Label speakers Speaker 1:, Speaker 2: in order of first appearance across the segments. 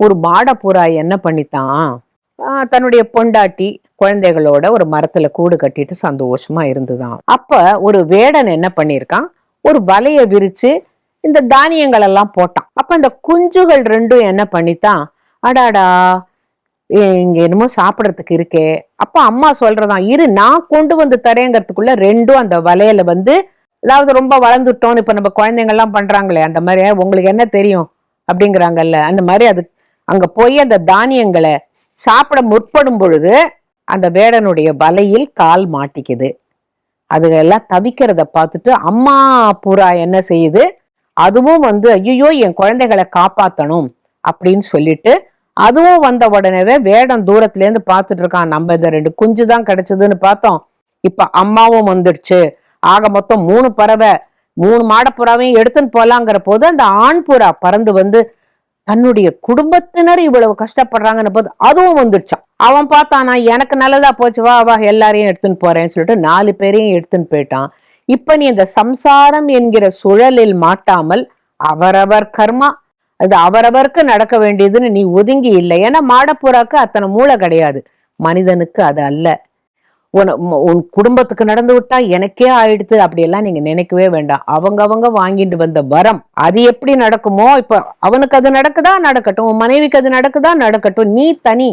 Speaker 1: ஒரு மாடப்புறா என்ன பண்ணித்தான்? ஆஹ் தன்னுடைய பொண்டாட்டி குழந்தைகளோட ஒரு மரத்துல கூடு கட்டிட்டு சந்தோஷமா இருந்துதான். அப்ப ஒரு வேடன் என்ன பண்ணிருக்கான்? ஒரு வலைய விரிச்சு இந்த தானியங்கள் எல்லாம் போட்டான். அப்ப அந்த குஞ்சுகள் ரெண்டும் என்ன பண்ணித்தான்? அடாடா இங்க என்னமோ சாப்பிடறதுக்கு இருக்கே. அப்ப அம்மா சொல்றதான் இரு நான் கொண்டு வந்து தரேங்கிறதுக்குள்ள ரெண்டும் அந்த வலையில வந்து அதாவது ரொம்ப வளர்ந்துட்டோம் இப்ப நம்ம குழந்தைங்க எல்லாம் பண்றாங்களே அந்த மாதிரி உங்களுக்கு என்ன தெரியும்? அப்படிங்கிறாங்கல்ல அந்த மாதிரி அது அங்க போய் அந்த தானியங்களை சாப்பிட முற்படும் பொழுது அந்த வேடனுடைய வலையில் கால் மாட்டிக்குது. அதுகெல்லாம் தவிக்கிறத பார்த்துட்டு அம்மா புறா என்ன செய்யுது? அதுவும் வந்து ஐயோ என் குழந்தைகளை காப்பாத்தணும் அப்படின்னு சொல்லிட்டு அதுவும் வந்த உடனேவே வேடம் தூரத்துலேருந்து பார்த்துட்டு இருக்கான். நம்ம இந்த ரெண்டு குஞ்சு தான் கிடைச்சதுன்னு பார்த்தோம். இப்போ அம்மாவும் வந்துடுச்சு. ஆக மொத்தம் மூணு பறவை மூணு மாடப்புறாவையும் எடுத்துன்னு போகலாங்கிற போது அந்த ஆண் புறா பறந்து வந்து தன்னுடைய குடும்பத்தினர் இவ்வளவு கஷ்டப்படுறாங்கன்னு போது அதுவும் வந்துடுச்சான். அவன் பார்த்தானா எனக்கு நல்லதா போச்சு வா வா எல்லாரையும் எடுத்துன்னு போறேன்னு சொல்லிட்டு நாலு பேரையும் எடுத்துன்னு போயிட்டான். இப்ப நீ இந்த சம்சாரம் என்கிற சுழலில் மாட்டாமல் அவரவர் கர்மா அது அவரவருக்கு நடக்க வேண்டியதுன்னு நீ ஒதுங்கி இல்லை. ஏன்னா மாடப்புறாக்கு அத்தனை மூளை கிடையாது. மனிதனுக்கு அது அல்ல. உன உன் குடும்பத்துக்கு நடந்து விட்டா எனக்கே ஆயிடுது அப்படியெல்லாம் நீங்க நினைக்கவே வேண்டாம். அவங்க அவங்க வாங்கிட்டு வந்த வரம் அது எப்படி நடக்குமோ இப்ப அவனுக்கு அது நடக்குதா? நடக்கட்டும். உன் மனைவிக்கு அது நடக்குதா? நடக்கட்டும். நீ தனி.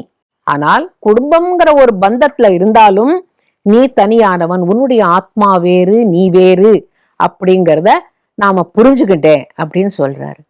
Speaker 1: ஆனால் குடும்பம்ங்கிற ஒரு பந்தத்துல இருந்தாலும் நீ தனியானவன். உன்னுடைய ஆத்மா வேறு நீ வேறு அப்படிங்கிறத நாம புரிஞ்சுக்கிட்டேன் அப்படின்னு சொல்றாரு.